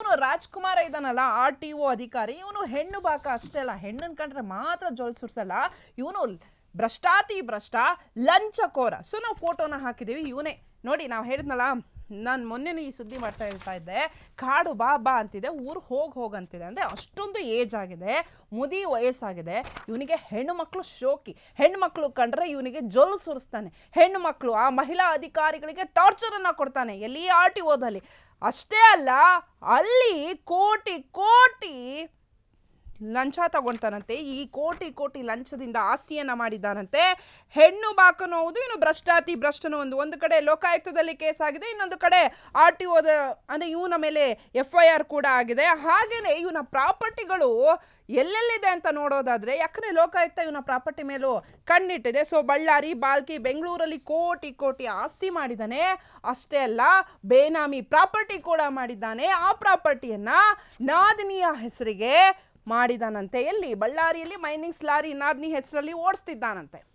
ಇವನು ರಾಜ್ಕುಮಾರ ಇದ್ದಾನಲ್ಲ R T O ಅಧಿಕಾರಿ. ಇವನು ಹೆಣ್ಣು ಬಾಕ ಅಷ್ಟೇ ಅಲ್ಲ, ಹೆಣ್ಣನ್ ಕಂಡ್ರೆ ಮಾತ್ರ ಜೊಲ್ ಸುರ್ಸಲ್ಲ ಇವನು ಭ್ರಷ್ಟಾತಿ ಭ್ರಷ್ಟ, ಲಂಚಕೋರ. ಸೊ ನಾವು ಫೋಟೋನ ಹಾಕಿದ್ದೀವಿ ಇವನೇ. ನೋಡಿ, ನಾವು ಹೇಳಿದ್ನಲ್ಲ, ನಾನು ಮೊನ್ನೆ ಈ ಸುದ್ದಿ ಮಾಡ್ತಾ ಇರ್ತಾ ಇದ್ದೆ, ಕಾಡು ಬಾ ಬಾ ಅಂತಿದೆ, ಊರು ಹೋಗಿ ಹೋಗಂತಿದೆ ಅಂದರೆ ಅಷ್ಟೊಂದು ಏಜ್ ಆಗಿದೆ, ಮುದಿ ವಯಸ್ಸಾಗಿದೆ, ಇವನಿಗೆ ಹೆಣ್ಣು ಮಕ್ಕಳು ಶೋಕಿ. ಹೆಣ್ಣು ಮಕ್ಕಳು ಕಂಡ್ರೆ ಇವನಿಗೆ ಜೊಲ್ ಸುರಿಸ್ತಾನೆ. ಹೆಣ್ಣು ಮಕ್ಕಳು ಆ ಮಹಿಳಾ ಅಧಿಕಾರಿಗಳಿಗೆ ಟಾರ್ಚರನ್ನು ಕೊಡ್ತಾನೆ, ಎಲ್ಲಿ ಆರ್ ಟಿ ಓದಲ್ಲಿ ಅಷ್ಟೇ ಅಲ್ಲ ಅಲ್ಲಿ ಕೋಟಿ ಕೋಟಿ ಲಂಚ ತಗೊಳ್ತಾನಂತೆ ಈ ಕೋಟಿ ಕೋಟಿ ಲಂಚದಿಂದ ಆಸ್ತಿಯನ್ನ ಮಾಡಿದ್ದಾನಂತೆ. ಹೆಣ್ಣು ಬಾಕನು ಹೌದು ಇನ್ನು ಭ್ರಷ್ಟಾತಿ ಭ್ರಷ್ಟನು ಒಂದು ಒಂದು ಕಡೆ ಲೋಕಾಯುಕ್ತದಲ್ಲಿ ಕೇಸ್ ಆಗಿದೆ, ಇನ್ನೊಂದು ಕಡೆ ಆರ್ ಟಿ ಓದ ಅಂದರೆ ಇವನ ಮೇಲೆ ಎಫ್ ಐ ಆರ್ ಕೂಡ ಆಗಿದೆ. ಹಾಗೇನೆ ಇವನ ಪ್ರಾಪರ್ಟಿಗಳು ಎಲ್ಲೆಲ್ಲಿದೆ ಅಂತ ನೋಡೋದಾದ್ರೆ, ಯಾಕಂದ್ರೆ ಲೋಕಾಯುಕ್ತ ಇವನ ಪ್ರಾಪರ್ಟಿ ಮೇಲೂ ಕಣ್ಣಿಟ್ಟಿದೆ. ಸೊ ಬಳ್ಳಾರಿ, ಬಾಲ್ಕಿ, ಬೆಂಗಳೂರಲ್ಲಿ ಕೋಟಿ ಕೋಟಿ ಆಸ್ತಿ ಮಾಡಿದ್ದಾನೆ ಅಷ್ಟೇ ಅಲ್ಲ, ಬೇನಾಮಿ ಪ್ರಾಪರ್ಟಿ ಕೂಡ ಮಾಡಿದ್ದಾನೆ. ಆ ಪ್ರಾಪರ್ಟಿಯನ್ನ ನಾದಿನಿಯ ಹೆಸರಿಗೆ ಮಾಡಿದಾನಂತೆ. ಎಲ್ಲಿ? ಬಳ್ಳಾರಿಯಲ್ಲಿ ಮೈನಿಂಗ್ಸ್ ಲಾರಿ ನಾದ್ನಿ ಹೆಸರಲ್ಲಿ ಓಡಿಸ್ತಿದ್ದಾನಂತೆ.